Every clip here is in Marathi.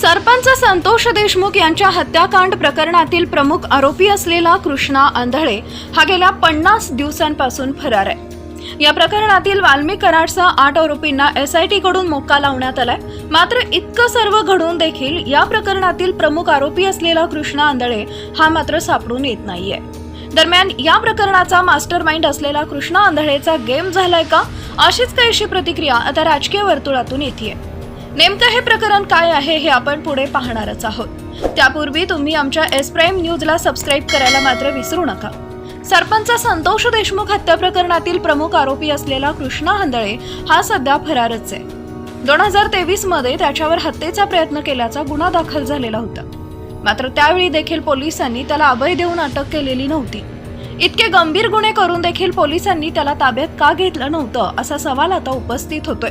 सरपंच संतोष देशमुख यांच्या हत्याकांड प्रकरणातील प्रमुख आरोपी असलेला कृष्णा आंधळे हा गेल्या पन्नास दिवसांपासून फरार आहे. या प्रकरणातील वाल्मिक कराडसह आठ आरोपींना एस आयकडून मोक्का लावण्यात आलाय. मात्र इतकं सर्व घडून देखील या प्रकरणातील प्रमुख आरोपी असलेला कृष्णा आंधळे हा मात्र सापडून येत नाहीये. दरम्यान या प्रकरणाचा मास्टर माइंड असलेला कृष्णा आंधळेचा गेम झालाय का? अशीच काहीशी प्रतिक्रिया आता राजकीय वर्तुळातून येते नेमकं हे प्रकरण काय आहे हे आपण पुढे पाहणारच आहोत. त्यापूर्वी तुम्ही आमच्या एस प्राईम न्यूजला सबस्क्राईब करायला मात्र विसरू नका. सरपंच संतोष देशमुख हत्या प्रकरणातील प्रमुख आरोपी असलेला कृष्णा हंदळे हा सध्या फरारच आहे. दोन हजार तेवीसमध्ये त्याच्यावर हत्येचा प्रयत्न केल्याचा गुन्हा दाखल झालेला होता. मात्र त्यावेळी देखील पोलिसांनी त्याला अभय देऊन अटक केलेली नव्हती. इतके गंभीर गुन्हे करून देखील पोलिसांनी त्याला ताब्यात का घेतलं नव्हतं असा सवाल आता उपस्थित होतोय.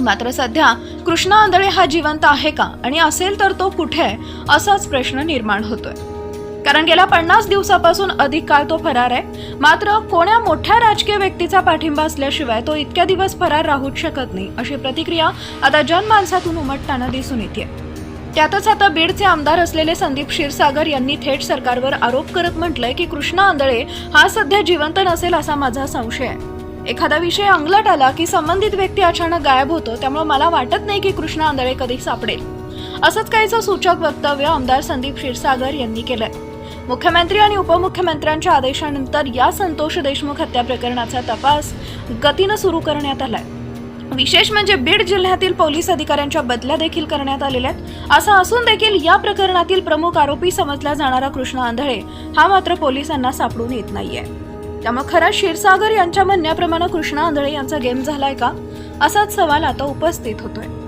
मात्र सध्या कृष्णा आंधळे हा जिवंत आहे का आणि असेल तर तो कुठे आहे असाच प्रश्न निर्माण होतोय. कारण गेल्या पन्नास दिवसापासून अधिक काळ तो फरार आहे मात्र कोण्या मोठ्या राजकीय व्यक्तीचा पाठिंबा असल्याशिवाय तो इतक्या दिवस फरार राहूच शकत नाही अशी प्रतिक्रिया आता जनमानसातून उमटताना दिसून येते त्यातच आता बीडचे आमदार असलेले संदीप क्षीरसागर यांनी थेट सरकारवर आरोप करत म्हटलंय की कृष्णा आंधळे हा सध्या जिवंत नसेल असा माझा संशय आहे. एखादा विषय अंगलट आला की संबंधित व्यक्ती अचानक गायब होतो त्यामुळे मला वाटत नाही की कृष्णा आंधळे कधी सापडेल. असंच काहीचं सूचक वक्तव्य आमदार संदीप क्षीरसागर यांनी केलंय. मुख्यमंत्री आणि उपमुख्यमंत्र्यांच्या आदेशानंतर या संतोष देशमुख हत्या प्रकरणाचा तपास गतीनं सुरू करण्यात आलाय. विशेष म्हणजे बीड जिल्ह्यातील पोलीस अधिकाऱ्यांच्या बदल्या देखील करण्यात आलेल्या आहेत. असं असून देखील या प्रकरणातील प्रमुख आरोपी समजला जाणारा कृष्णा आंधळे हा मात्र पोलिसांना सापडून येत नाहीये. त्यामुळे खरा क्षीरसागर यांच्या म्हणण्याप्रमाणे कृष्णा आंधळे यांचा गेम झालाय का? असाच सवाल आता उपस्थित होतोय.